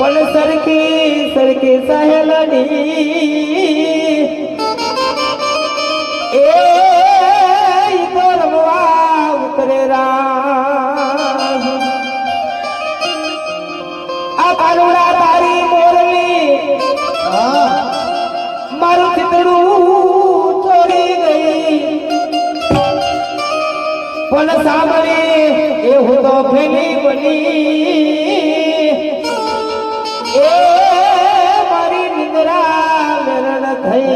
પણ સરખી સરખી સહેલડી. એ પણ સાંભળી, એ હું તો ફેલી બની. એ મારી નિંદ્રા મેરણ થઈ.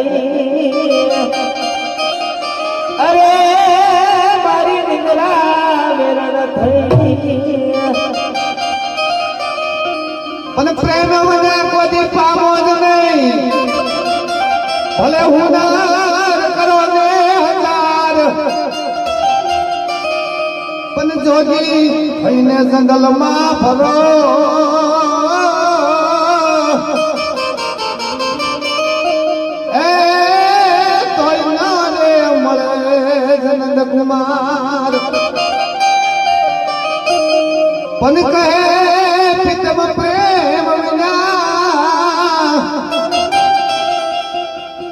અરે, મારી નિંદ્રા મેરણ થઈ. અને પ્રેમ મને કોઈ પામો જ નહીં. ભલે હું કરો જોજી, થઈને જંગલમાં ફરો. એ તોય ના રે મળે જનંદ કુમાર પણ કહે, પિતમ પ્રેમ વિના.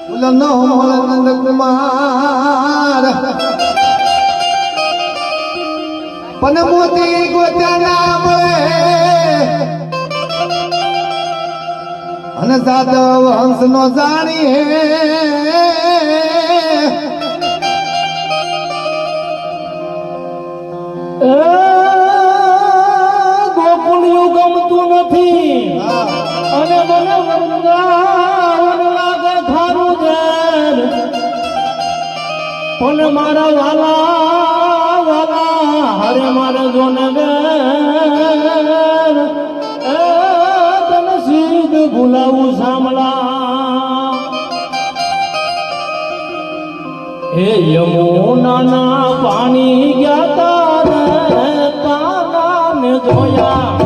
ફૂલનો મળે નંદ કુમાર પણ મોતી ગોતા ના મળે. અને સાધવ હંસ નો જાણીએ એ ગોકુળિયું ગમતું નથી. અને મને વૃંદાવન લાગે ખારું પણ મારા વાલા વાલા હરે મારે જોને બેર એ તને સીધ ભૂલાવું સાંભળા. હે યમુનાના પાણી ગયા તારે કાનાને જોયા.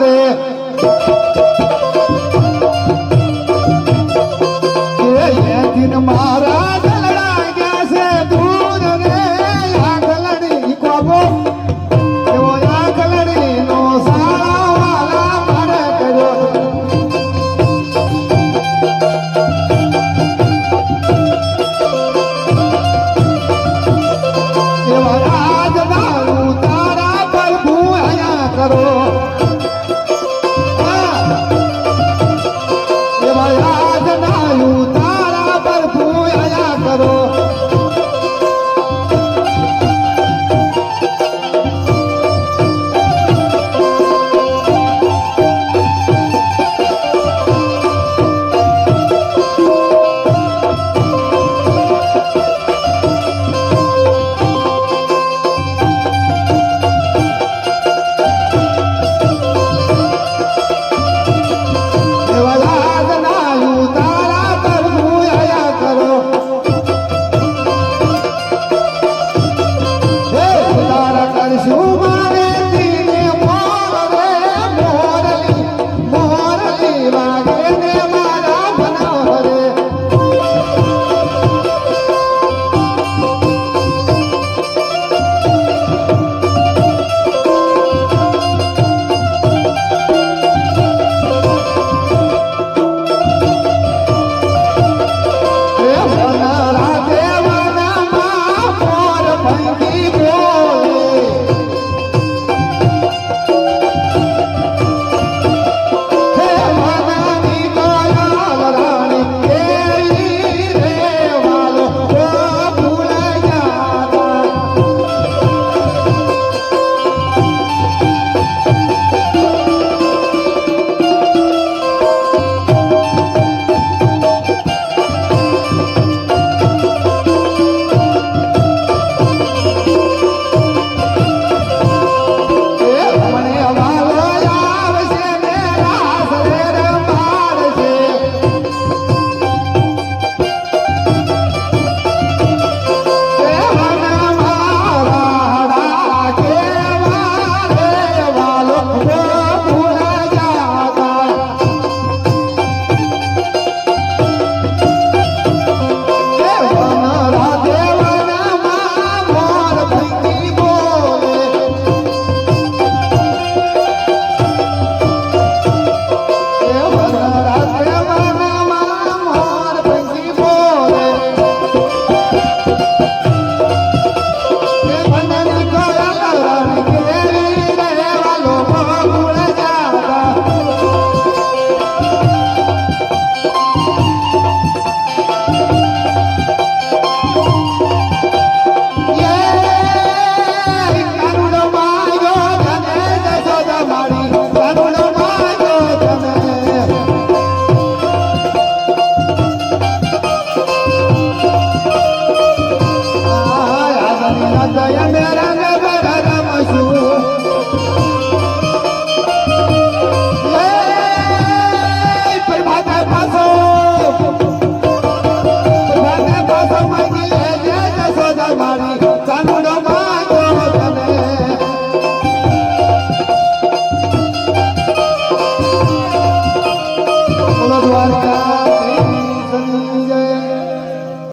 કરે